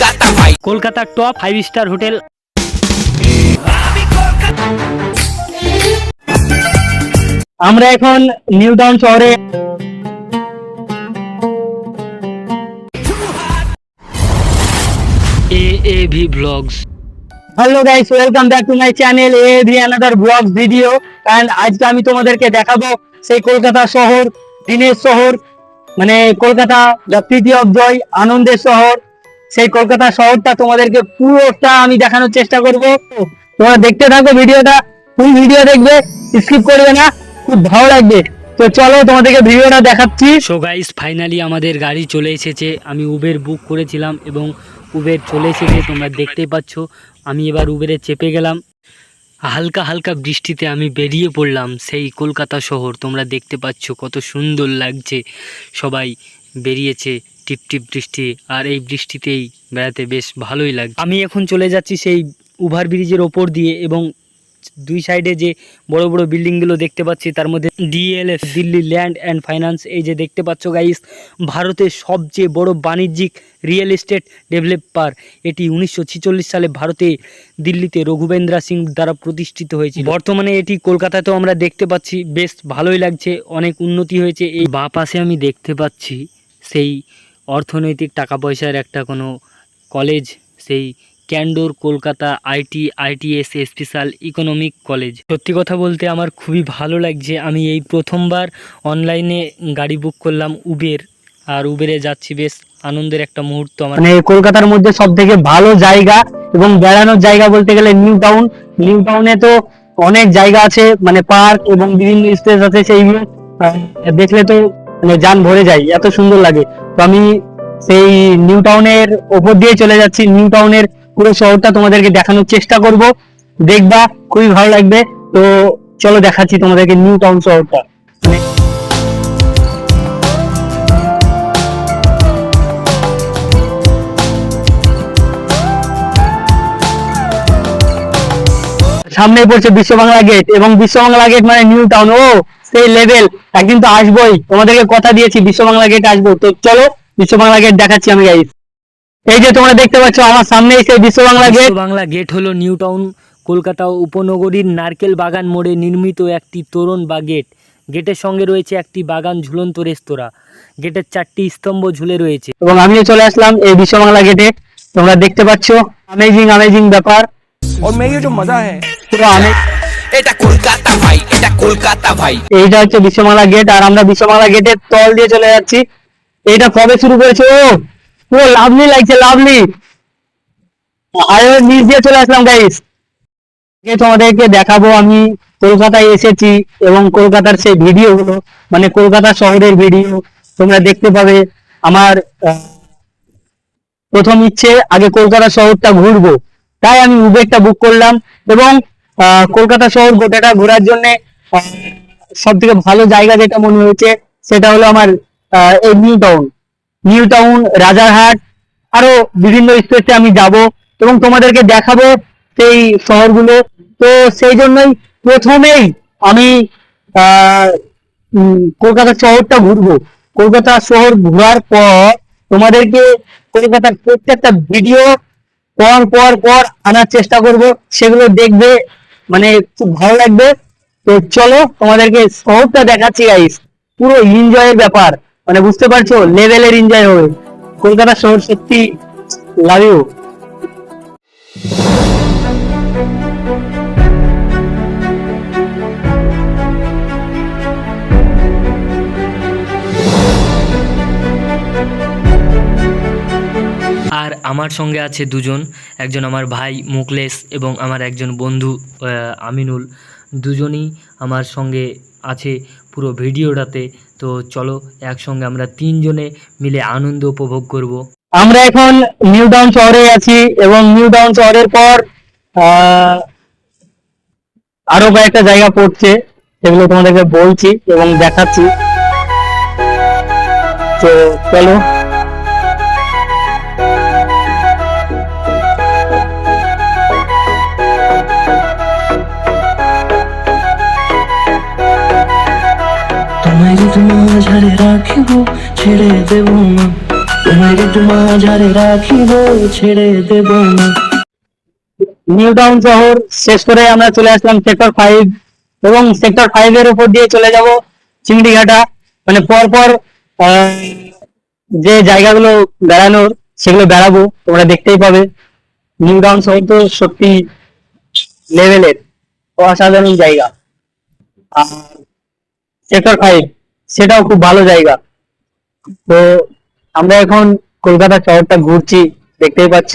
কলকাতা ভাই। কলকাতার top five star hotel আমরা এখন নিউ টাউন শহরে। A A V vlogs hello guys welcome back to my channel A V another vlog video আজকে আমি তোমাদেরকে দেখাবো সেই কলকাতা শহর দিনের শহর মানে Kolkata the city of joy আনন্দের শহর। সেই কলকাতা শহরটা তোমাদেরকে পুরোটা আমি দেখানোর চেষ্টা করব। তোমরা দেখতে থাকো ভিডিওটা ফুল ভিডিও দেখবে স্কিপ করবে না, খুব ভালো লাগবে। তো চলো তোমাদেরকে ভিডিওটা দেখাচ্ছি। সো গাইস ফাইনালি আমাদের গাড়ি চলে এসেছে। আমি উবের বুক করেছিলাম এবং উবের চলে এসেছে, তোমরা দেখতেই পাচ্ছ। আমি এবার উবেরে চেপে গেলাম। হালকা হালকা বৃষ্টিতে আমি বেরিয়ে পড়লাম সেই কলকাতা শহর। তোমরা দেখতে পাচ্ছ কত সুন্দর লাগছে। সবাই বেরিয়েছে। টিপ টিপ বৃষ্টি আর এই বৃষ্টিতেই বেড়াতে বেশ ভালোই লাগছে। আমি এখন চলে যাচ্ছি সেই ওভার ব্রিজের ওপর দিয়ে এবং দুই সাইডে যে বড় বড় বিল্ডিংগুলো দেখতে পাচ্ছি, তার মধ্যে DLF, Delhi land and finance, এই যে দেখতে পাচ্ছ গাইস ভারতের সবচেয়ে বড় বাণিজ্যিক রিয়েল এস্টেট ডেভেলপার। এটি উনিশশো ছেচল্লিশ সালে ভারতে দিল্লিতে রঘুবেন্দ্রা সিং দ্বারা প্রতিষ্ঠিত হয়েছিল। বর্তমানে এটি কলকাতাতেও আমরা দেখতে পাচ্ছি, বেশ ভালোই লাগছে, অনেক উন্নতি হয়েছে। এই বা পাশে আমি দেখতে পাচ্ছি সেই অর্থনৈতিক টাকা পয়সার একটা কোনো কলেজ, সেই Candor Kolkata IT, ITS, special economic college. সত্যি কথা বলতে আমার খুবই ভালো লাগছে। আমি এই প্রথমবার অনলাইনে গাড়ি বুক করলাম উবের, আর উবেরে যাচ্ছি, বেশ আনন্দের একটা মুহূর্ত আমার। মানে কলকাতার মধ্যে সব থেকে ভালো জায়গা এবং বেড়ানোর জায়গা বলতে গেলে নিউ টাউন। নিউ টাউনে তো অনেক জায়গা আছে মানে পার্ক এবং বিভিন্ন স্পেস আছে সেইগুলো দেখলে তো মানে যান ভরে যায়, এত সুন্দর লাগে। তো আমি সেই নিউ টাউনের ওপর দিয়ে চলে যাচ্ছি। নিউ টাউনের পুরো শহরটা তোমাদেরকে দেখানোর চেষ্টা করব। দেখবা, খুবই ভালো লাগবে। তো চলো দেখাচ্ছি তোমাদেরকে নিউ টাউন শহরটা। মানে সামনে পড়ছে বিশ্ব বাংলা গেট এবং বিশ্ব বাংলা গেট মানে নিউ টাউন। ও সেই লেভেল একদিন তো আসবোই তোমাদেরকে কথা দিয়েছি বিশ্ব বাংলা গেট আসবো তো চলো বিশ্ব বাংলা গেট দেখাচ্ছি আমি গাইস এই যে তোমরা দেখতে পাচ্ছ আমার সামনে সেই বিশ্ব বাংলা গেট বাংলা গেট হলো নিউ টাউন কলকাতা উপনগরীর নারকেল বাগান মোড়ে নির্মিত একটি তোরণ বা গেট গেটের সঙ্গে রয়েছে একটি বাগান ঝুলন্ত রেস্তোরাঁ গেটের চারটি স্তম্ভ ঝুলে রয়েছে এবং আমিও চলে আসলাম এই বিশ্ব বাংলা গেটে তোমরা দেখতে পাচ্ছ অ্যামেজিং অ্যামেজিং ব্যাপার और मैं ये जो मजा है পুরো অনেক এটা কলকাতা ভাই, এটা কলকাতা ভাই। এইটা হচ্ছে বিশ্বমালা গেট, আর আমরা বিশ্বমালা গেটের তল দিয়ে চলে যাচ্ছি। এটা কবে শুরু করেছে? ও পুরো লাভলি লাগছে, লাভলি। হাইওয়ে নিচ দিয়ে চলে আসলাম গাইস তোমাদেরকে দেখাবো, আমি কলকাতায় এসেছি এবং কলকাতার সেই ভিডিও গুলো মানে কলকাতা শহরের ভিডিও, তোমরা দেখতে পাবে। আমার প্রথম ইচ্ছে, আগে কলকাতা শহরটা ঘুরবো। তাই আমি উবেরটা বুক করলাম এবং কলকাতা শহর গোটাটা ঘোরার জন্য সব থেকে ভালো জায়গা যেটা মনে হয়েছে, সেটা হলো আমার এই new town. New town, Rajarhat, আরও বিভিন্ন স্পেসে আমি যাব এবং তোমাদেরকে দেখাবো সেই শহরগুলো। তো সেই জন্যই প্রথমেই আমি কলকাতা শহরটা ঘুরবো। কলকাতা শহর ঘোরার পর তোমাদেরকে কলকাতার প্রত্যেকটা ভিডিও পর পর পর আনার চেষ্টা করব। সেগুলো দেখবে মানে খুব ভালো লাগবে। তো চলো তোমাদেরকে শহরটা দেখাচ্ছি গাইস পুরো এনজয়ের ব্যাপার। মানে বুঝতে পারছ লেভেলের এনজয় হবে। কলকাতা শহর সত্যি লাভ ইউ আর আমার সঙ্গে আছে দুজন, একজন আমার ভাই মুকলেশ এবং আমার একজন বন্ধু আমিনুল। দুজনই আমার সঙ্গে আছে পুরো ভিডিওটাতে। তো চলো, একসঙ্গে আমরা তিনজনে মিলে আনন্দ উপভোগ করব। আমরা এখন নিউ ডাউন শহরে আছি এবং নিউ ডাউন শহরের পর আরও কয়েকটা জায়গা পড়ছে, সেগুলো তোমাদেরকে বলছি এবং দেখাচ্ছি। তো চলো। দেব না। তোমার মাঝারে রাখিব ছেড়ে দেব না। নিউ টাউন শহর শেষ করে আমরা চলে আসলাম সেক্টর ফাইভ এবং সেক্টর ফাইভ এর উপর দিয়ে চলে যাব চিংড়িঘাটা। মানে পর পর আহ, যে জায়গাগুলো বেড়ানোর সেগুলো বেড়াবো তোমরা দেখতেই পাবে। নিউ টাউন শহর তো সত্যি লেভেলের অসাধারণ জায়গা। আর সেক্টর ফাইভ সেটাও খুব ভালো জায়গা। তো আমরা এখন কলকাতা শহরটা ঘুরছি দেখতেই পাচ্ছ।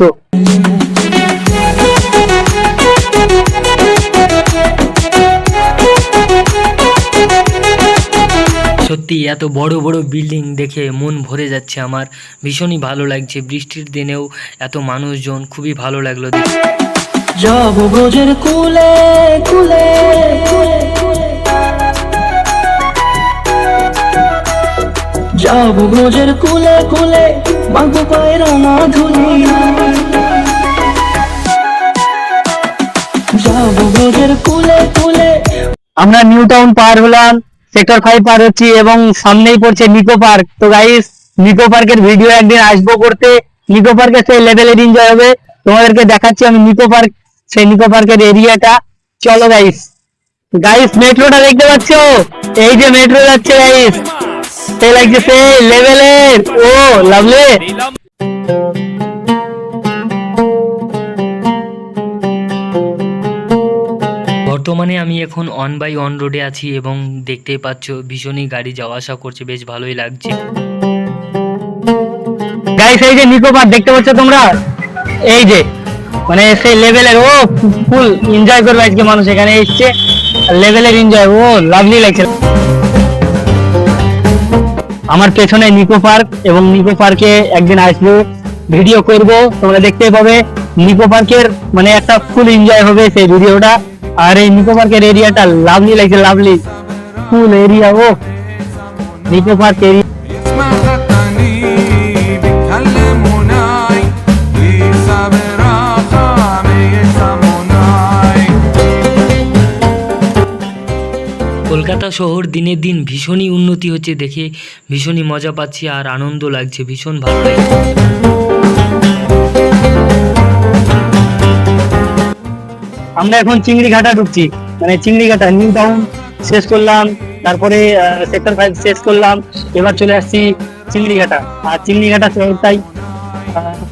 সত্যি এত বড় বড় বিল্ডিং দেখে মন ভরে যাচ্ছে আমার। ভীষণই ভালো লাগছে বৃষ্টির দিনেও এত মানুষজন খুবই ভালো লাগল ব্রজের কুলে কুলে কুলে। যাব ব্রজের কুলে কুলে মাগো পায়ের না। ধুলি যাব ব্রজের কুলে কুলে। আমরা নিউ টাউন পার হলাম সেক্টর ফাইভ পার হচ্ছি এবং সামনেই পড়ছে নিকো পার্ক তো গাইস নিকো পার্কের ভিডিও একদিন আসব করতে। নিকো পার্কে সেই লেভেলের এনজয় হবে। তোমাদেরকে দেখাচ্ছি আমি নিকো পার্ক সেই নিকো পার্কের এরিয়াটা চলো গাইস গাইস মেট্রোটা দেখতে পাচ্ছ? এই যে মেট্রো যাচ্ছে গাইস সেই লাগছে সেই লেভেলের ও লাভলে বর্তমানে আমি এখন অন বাই অন রোডে আছি এবং দেখতেই পাচ্ছ ভীষণই গাড়ি যাওয়া আসা করছে বেশ ভালোই লাগছে। গাইস এই যে নিকো পার্ক দেখতে পাচ্ছ তোমরা? এই যে মানে সেই লেভেলের ও ফুল এনজয় করবে আজকে মানুষ এখানে এসছে। লেভেলের এনজয় ও লাভলি লাগছে। আমার পেছনে নিকো পার্ক এবং নিকো পার্কে একদিন আসব ভিডিও করব। তোমরা দেখতে পাবে, নিকো পার্কের মানে একটা ফুল এনজয় হবে সেই ভিডিওটা আর এই নিকো পার্কের এরিয়াটা লাভলি লাগছে লাভলি ফুল এরিয়া ও। নিকো পার্ক এরিয়া কলকাতা শহর দিনের দিন ভীষণই উন্নতি হচ্ছে দেখে ভীষণই মজা পাচ্ছি আর আনন্দ লাগছে ভীষণ ভালো লাগছে। আমরা এখন চিংড়ি ঘাটা ঢুকছি। মানে চিংড়ি ঘাটা নিউ টাউন শেষ করলাম তারপরে সেক্টর ফাইভ শেষ করলাম এবার চলে আসছি চিংড়ি ঘাটা আর চিংড়ি ঘাটা শহরটাই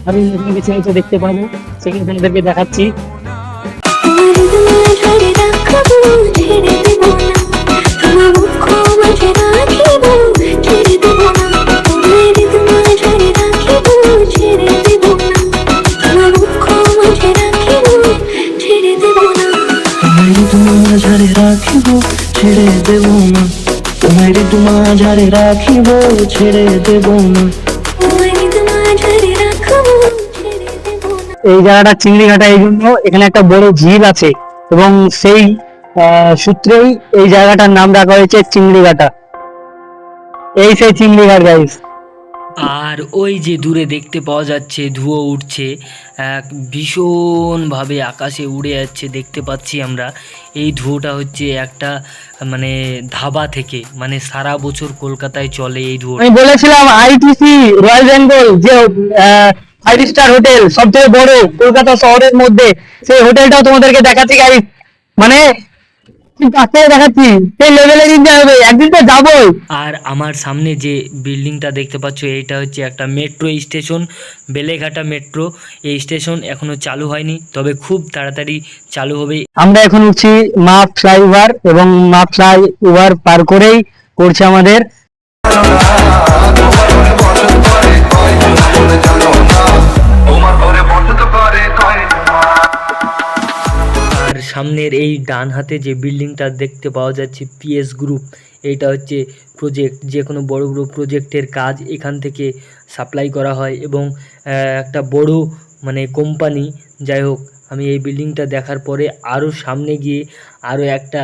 আমি নতুন কিছু হয়তো দেখতে পাবো সেখানে তোমাদেরকে দেখাচ্ছি। তোমার মাঝারে রাখিব ছেড়ে দেব না তোমার মাঝারে রাখিব ছেড়ে দেব না এই জায়গাটা চিংড়ি ঘাটা এই জন্য এখানে একটা বড় ঝিল আছে এবং সেই সূত্রেই এই জায়গাটার নাম রাখা হয়েছে চিংড়ি ঘাটা এই সেই চিংড়ি ঘাট গাইস আর ওই যে দূরে দেখতে পাওয়া যাচ্ছে ধুয়ো উঠছে এক ভীষণভাবে আকাশে উড়ে যাচ্ছে দেখতে পাচ্ছি আমরা। এই ধুয়োটা হচ্ছে একটা মানে ধাবা থেকে মানে সারা বছর কলকাতায় চলে এই ধুয়োটা। আমি বলেছিলাম আইটিসি রয়্যাল বেঙ্গল যে ফাইভ স্টার হোটেল সবথেকে বড় কলকাতা শহরের মধ্যে সেই হোটেলটাও তোমাদেরকে দেখাচ্ছি গাইস মানে দেখাচ্ছি। সেই হবে একদিন তো যাবোই। আর আমার সামনে যে বিল্ডিংটা দেখতে পাচ্ছ এটা হচ্ছে একটা মেট্রো স্টেশন বেলেঘাটা মেট্রো এই স্টেশন এখনও চালু হয়নি তবে খুব তাড়াতাড়ি চালু হবে। আমরা এখন উঠছি মা ফ্লাইওভার এবং মা ফ্লাইওভার পার করেই পড়ছে আমাদের। সামনের এই ডান হাতে যে বিল্ডিংটা দেখতে পাওয়া যাচ্ছে পিএস গ্রুপ এটা হচ্ছে প্রজেক্ট যে কোনো বড় বড় প্রজেক্টের কাজ এখান থেকে সাপ্লাই করা হয় এবং একটা বড় মানে কোম্পানি যাই হোক, আমি এই বিল্ডিংটা দেখার পরে আরও সামনে গিয়ে আরও একটা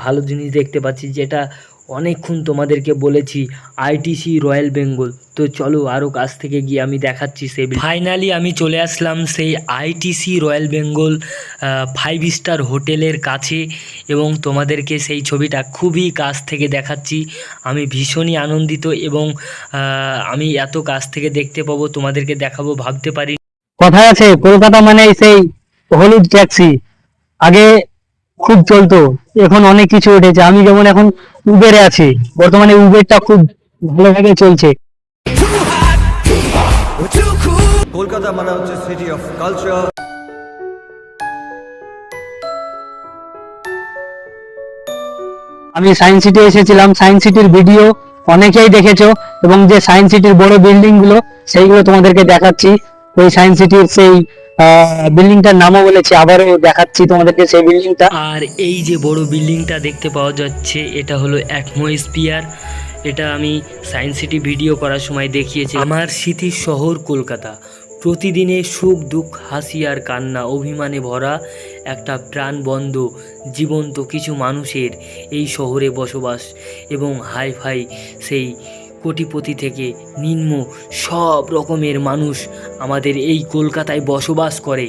ভালো জিনিস দেখতে পাচ্ছি, যেটা অনেকক্ষণ তোমাদেরকে বলেছি আইটিসি রয়্যাল বেঙ্গল তো চলো আরও কাছ থেকে গিয়ে আমি দেখাচ্ছি সেই ফাইনালি আমি চলে আসলাম সেই ITC royal Bengal five star হোটেলের কাছে এবং তোমাদেরকে সেই ছবিটা খুবই কাছ থেকে দেখাচ্ছি। আমি ভীষণই আনন্দিত এবং আমি এত কাছ থেকে দেখতে পাবো, তোমাদেরকে দেখাবো, ভাবতে পারি কথা আছে, কলকাতা মানে সেই হলুদ ট্যাক্সি। আগে খুব চলতো। এখন অনেক কিছু উঠেছে। আমি যেমন এখন উবেরে আছি বর্তমানে উবেরটা খুব ভালোভাবে চলছে। কলকাতা মানে হচ্ছে সিটি অফ কালচার আমি সায়েন্স সিটি এসেছিলাম। সায়েন্স সিটির ভিডিও অনেকেই দেখেছ এবং যে সায়েন্স সিটির বড় বিল্ডিংগুলো সেইগুলো তোমাদেরকে দেখাচ্ছি। ওই সায়েন্স সিটির সেই বিল্ডিংটার নামও বলেছি, আবারও দেখাচ্ছি তোমাদেরকে সেই বিল্ডিংটা আর এই যে বড় বিল্ডিংটা দেখতে পাওয়া যাচ্ছে, এটা হলো অ্যাটমোস্ফিয়ার এটা আমি সায়েন্স সিটি ভিডিও করার সময় দেখিয়েছি। আমার স্মৃতির শহর কলকাতা। প্রতিদিনের সুখ, দুঃখ, হাসি আর কান্না, অভিমানে ভরা একটা প্রাণবন্ধ জীবন্ত কিছু মানুষের এই শহরে বসবাস এবং হাই ফাই সেই কোটিপতি থেকে নিম্ন সব রকমের মানুষ আমাদের এই কলকাতায় বসবাস করে।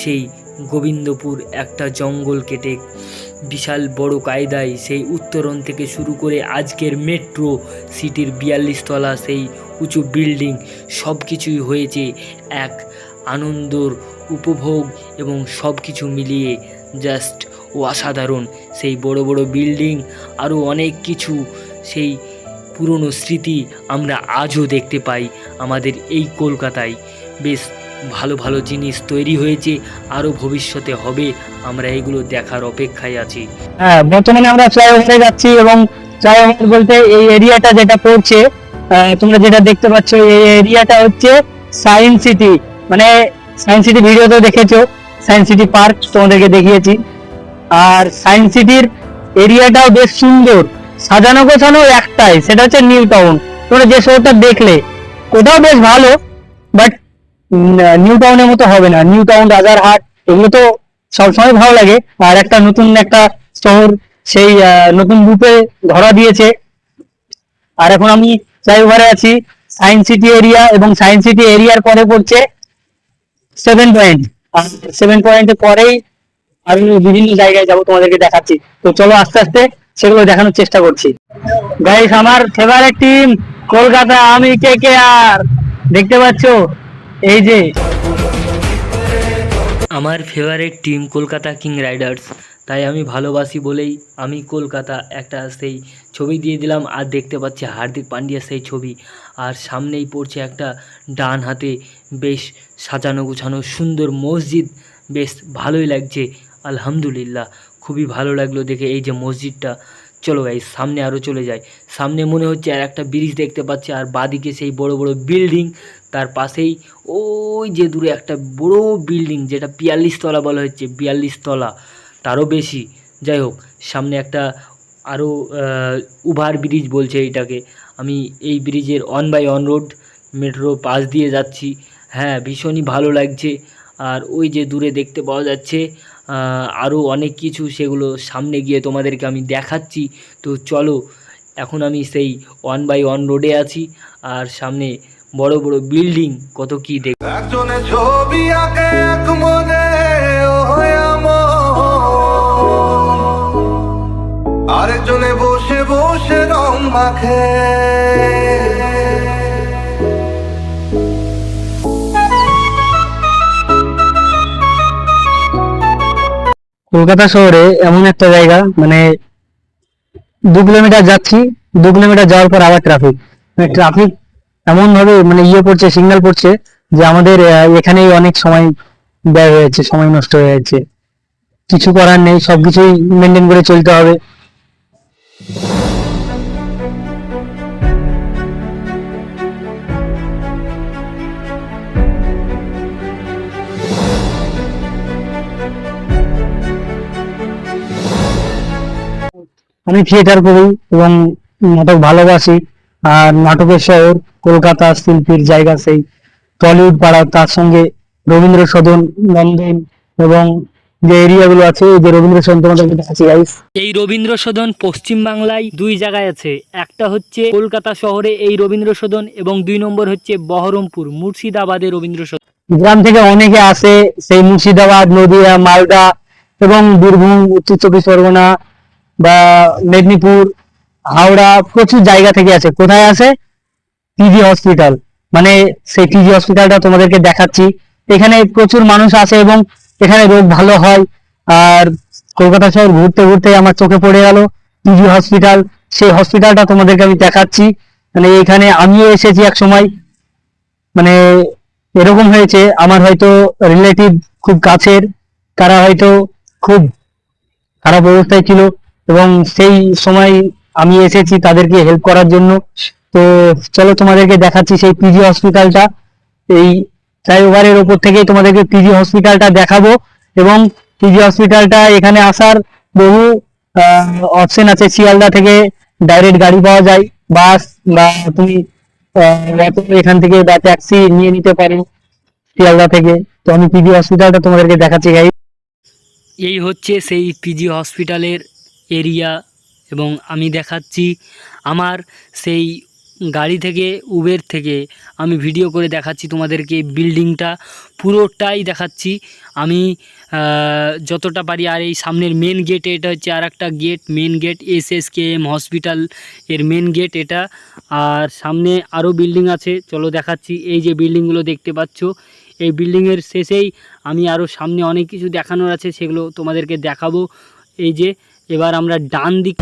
সেই গোবিন্দপুর একটা জঙ্গল কেটে বিশাল বড় কায়দায় সেই উত্তরণ থেকে শুরু করে আজকের মেট্রো, সিটির বিয়াল্লিশ তলা, সেই উঁচু বিল্ডিং সব কিছুই হয়েছে এক আনন্দর উপভোগ এবং সব কিছু মিলিয়ে জাস্ট ও অসাধারণ। সেই বড় বড় বিল্ডিং আরও অনেক কিছু, সেই পুরনো স্মৃতি আমরা আজও দেখতে পাই আমাদের এই কলকাতায়। বেশ ভালো ভালো জিনিস তৈরি হয়েছে, আরও ভবিষ্যতে হবে, আমরা এগুলো দেখার অপেক্ষায় আছি। হ্যাঁ বর্তমানে আমরা ফ্লাইওভারে যাচ্ছি এবং ফ্লাইওভার বলতে এই এরিয়াটা যেটা পড়ছে তোমরা যেটা দেখতে পাচ্ছ, এই এরিয়াটা হচ্ছে সায়েন্স সিটি মানে সায়েন্স সিটি ভিডিওতেও দেখেছ সায়েন্স সিটি পার্ক তোমাদেরকে দেখিয়েছি। আর সায়েন্স সিটির এরিয়াটাও বেশ সুন্দর। সাজানো গোছানো একটাই, সেটা হচ্ছে নিউ টাউন তোমরা যে শহরটা দেখলে, কোথাও বেশ ভালো বাট নিউ টাউনের মতো হবে না। নিউ টাউন রাজারহাট, এগুলো তো সবসময় ভালো লাগে। আর একটা নতুন একটা শহর, সেই নতুন রূপে ধরা দিয়েছে। আর এখন আমি ফ্লাইওভারে আছি সায়েন্স সিটি এরিয়া এবং সায়েন্স সিটি এরিয়ার পরে পড়ছে সেভেন পয়েন্ট। আর সেভেন পয়েন্টের পরেই আমি বিভিন্ন জায়গায় যাব, তোমাদেরকে দেখাচ্ছি। তো চলো আস্তে আস্তে সেগুলো দেখানোর চেষ্টা করছি। গাইস আমার ফেভারিট টিম কলকাতা, আমি কে কে আর দেখতে পাচ্ছো? এই যে। আমার favourite team Kolkata king Riders তাই আমি ভালোবাসি বলেই আমি কলকাতা একটা সেই ছবি দিয়ে দিলাম। আর দেখতে পাচ্ছি হার্দিক পান্ডিয়া সেই ছবি। আর সামনেই পড়ছে একটা ডান হাতে বেশ সাজানো গুছানো সুন্দর মসজিদ। বেশ ভালোই লাগছে, আলহামদুলিল্লাহ। খুবই ভালো লাগল দেখে এই যে মসজিদটা। চলো ভাই সামনে আরও চলে যায় সামনে মনে হচ্ছে আর একটা ব্রিজ দেখতে পাচ্ছি, আর বাদিকে সেই বড় বড় বিল্ডিং তার পাশেই ওই যে দূরে একটা বড় বিল্ডিং যেটা বিয়াল্লিশ তলা বলা হচ্ছে, বিয়াল্লিশ তলা, তারও বেশি। যাই হোক, সামনে একটা আরও উভার ব্রিজ বলছে এইটাকে আমি এই ব্রিজের on by on road metro পাশ দিয়ে যাচ্ছি। হ্যাঁ ভীষণই ভালো লাগছে। আর ওই যে দূরে দেখতে পাওয়া যাচ্ছে আরও অনেক কিছু সেগুলো সামনে গিয়ে তোমাদেরকে আমি দেখাচ্ছি তো চলো, এখন আমি সেই ওয়ান বাই ওয়ান রোডে আছি, আর সামনে বড় বড় বিল্ডিং কত কি দেখ ছবি। আরেকজনে বসে বসে রং মাখে কলকাতা শহরে এমন একটা জায়গা মানে দু কিলোমিটার যাচ্ছি, দু কিলোমিটার যাওয়ার পর আবার ট্রাফিক মানে ট্রাফিক এমন ভাবে মানে ইয়ে পড়ছে সিগন্যাল পড়ছে যে আমাদের এখানেই অনেক সময় ব্যয় হয়েছে সময় নষ্ট হয়ে যাচ্ছে। কিছু করার নেই, সবকিছুই মেনটেন করে চলতে হবে। আমি থিয়েটার করি এবং নাটক ভালোবাসি। আর নাটকের শহর কলকাতা শিল্পীর জায়গা সেই। টলিউড পাড়া তার সঙ্গে রবীন্দ্র সদন লন্ডন এবং যে এরিয়াগুলো আছে যে রবীন্দ্র সদন তোমাদেরকে দেখাচ্ছি গাইস এই রবীন্দ্র সদন পশ্চিম বাংলায় দুই জায়গায় আছে। একটা হচ্ছে কলকাতা শহরে এই রবীন্দ্র সদন এবং দুই নম্বর হচ্ছে বহরমপুর মুর্শিদাবাদে রবীন্দ্র সদন গ্রাম থেকে অনেকে আসে সেই মুর্শিদাবাদ নদিয়া মালদা এবং বীরভূম উত্তর চব্বিশ পরগনা বা মেদিনীপুর, হাওড়া, প্রচুর জায়গা থেকে আছে কোথায় আছে পিজি হসপিটাল মানে সেই পিজি হসপিটালটা তোমাদেরকে দেখাচ্ছি। এখানে প্রচুর মানুষ আসে এবং এখানে রোগ ভালো হয়। আর কলকাতা শহর ঘুরতে ঘুরতে আমার চোখে পড়ে গেল পিজি হসপিটাল সেই হসপিটালটা তোমাদেরকে আমি দেখাচ্ছি। মানে এখানে আমিও এসেছি এক সময়। মানে এরকম হয়েছে, আমার হয়তো রিলেটিভ খুব কাছের, তারা হয়তো খুব খারাপ অবস্থায় ছিল। এবং সেই সময় আমি এসেছি তাদেরকে হেল্প করার জন্য। তো চলো তোমাদেরকে দেখাচ্ছি সেই পিজি হসপিটালটা এই ফ্লাইওভারের ওপর থেকেই তোমাদেরকে পিজি হসপিটালটা দেখাবো। এবং পিজি হসপিটালটা এখানে আসার বহু অপশন আছে। শিয়ালদা থেকে ডাইরেক্ট গাড়ি পাওয়া যায়। বাস বা তুমি এখান থেকে বা ট্যাক্সি নিয়ে নিতে পারো শিয়ালদা থেকে। তো আমি পিজি হসপিটালটা তোমাদেরকে দেখাচ্ছি এই হচ্ছে সেই পিজি হসপিটালের এরিয়া এবং আমি দেখাচ্ছি আমার সেই গাড়ি থেকে উবের থেকে আমি ভিডিও করে দেখাচ্ছি তোমাদেরকে বিল্ডিংটা পুরোটাই দেখাচ্ছি। আমি যতটা পারি আর এই সামনের মেন গেট এটা হচ্ছে আর একটা gate main gate S S K M hospital এর মেন গেট এটা। আর সামনে আরও বিল্ডিং আছে। চলো দেখাচ্ছি। এই যে বিল্ডিংগুলো দেখতে পাচ্ছ। এই বিল্ডিংয়ের শেষেই আমি আরও সামনে অনেক কিছু দেখানোর আছে। সেগুলো তোমাদেরকে দেখাবো। এই যে এবার আমরা ডান দিক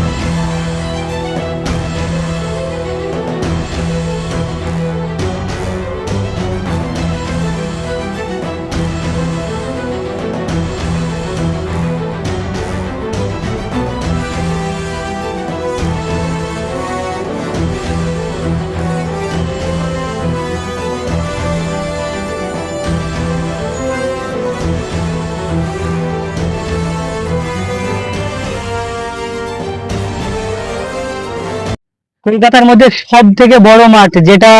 কলকাতার মধ্যে সব থেকে বড় মাঠ যেটা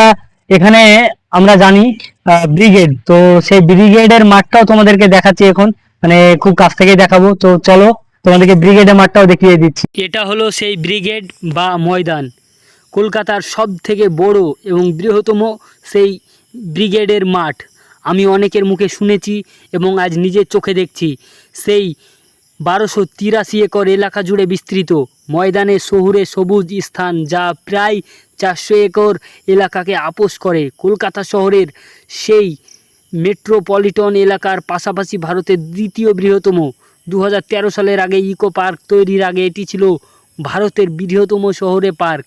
এখানে আমরা জানি ব্রিগেড তো সেই ব্রিগেডের মাঠটাও তোমাদেরকে দেখাচ্ছি এখন। মানে খুব কাছ থেকেই দেখাবো। তো চলো, তোমাদেরকে ব্রিগেডের মাঠটাও দেখিয়ে দিচ্ছি। এটা হলো সেই ব্রিগেড বা ময়দান। কলকাতার সব থেকে বড় এবং বৃহত্তম সেই ব্রিগেডের মাঠ। আমি অনেকের মুখে শুনেছি এবং আজ নিজের চোখে দেখছি। সেই বারোশো তিরাশি একর এলাকা জুড়ে বিস্তৃত। ময়দানে শহুরে সবুজ স্থান যা প্রায় চারশো একর এলাকাকে আপোষ করে। কলকাতা শহরের সেই মেট্রোপলিটন এলাকার পাশাপাশি ভারতের দ্বিতীয় বৃহত্তম। দু হাজার তেরো সালের আগে ইকো পার্ক তৈরির আগে এটি ছিল ভারতের বৃহত্তম শহরে পার্ক।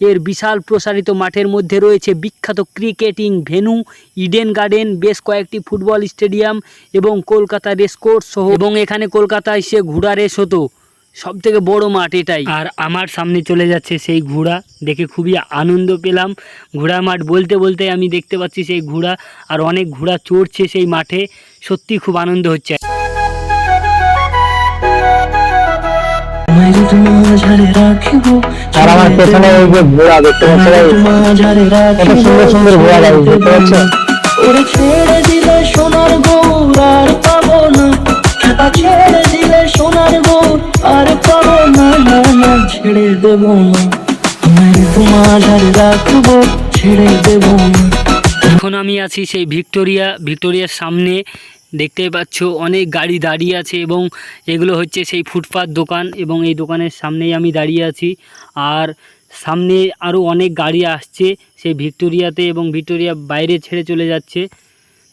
এর বিশাল প্রসারিত মাঠের মধ্যে রয়েছে বিখ্যাত ক্রিকেটিং ভেন্যু ইডেন গার্ডেন, বেশ কয়েকটি ফুটবল স্টেডিয়াম এবং কলকাতা রেসকোর্স সহ এবং এখানে কলকাতায় সে ঘোড়া রেস হতো। সব থেকে বড় মাঠ এটাই। আর আমার সামনে চলে যাচ্ছে সেই ঘোড়া, দেখে খুবই আনন্দ পেলাম। ঘোড়া মাঠ বলতে বলতে আমি দেখতে পাচ্ছি সেই ঘোড়া, আর অনেক ঘোড়া চড়ছে সেই মাঠে। সত্যি খুব আনন্দ হচ্ছে। রাখিব আর আমার পেছনে ওই যে ঘোড়া দেখতে পাচ্ছ guys? কত সুন্দর সুন্দর ঘোড়া দেখতে পাচ্ছ? ওরে ছেড়ে দিলে সোনার গৌর আর পাবো না খেপা ছেড়ে দিলে সোনার গৌর আর পাবো না না না ছেড়ে দেব না। মেরে তো মাঝারে রাখব ছেড়ে দেব না। এখন আমি আছি সেই ভিক্টোরিয়া ভিক্টোরিয়ার সামনে দেখতেই পাচ্ছ, অনেক গাড়ি দাঁড়িয়ে আছে এবং এগুলো হচ্ছে সেই ফুটপাত দোকান এবং এই দোকানের সামনেই আমি দাঁড়িয়ে আছি। আর সামনে আরও অনেক গাড়ি আসছে সেই ভিক্টোরিয়াতে এবং ভিক্টোরিয়া বাইরে ছেড়ে চলে যাচ্ছে।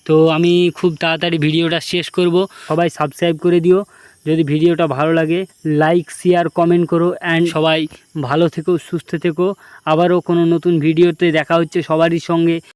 তো আমি খুব তাড়াতাড়ি ভিডিওটা শেষ করব। সবাই সাবস্ক্রাইব করে দিও। যদি ভিডিওটা ভালো লাগে লাইক শেয়ার কমেন্ট করো অ্যান্ড সবাই ভালো থেকো, সুস্থ থেকো। আবারও কোনো নতুন ভিডিওতে দেখা হচ্ছে সবারই সঙ্গে।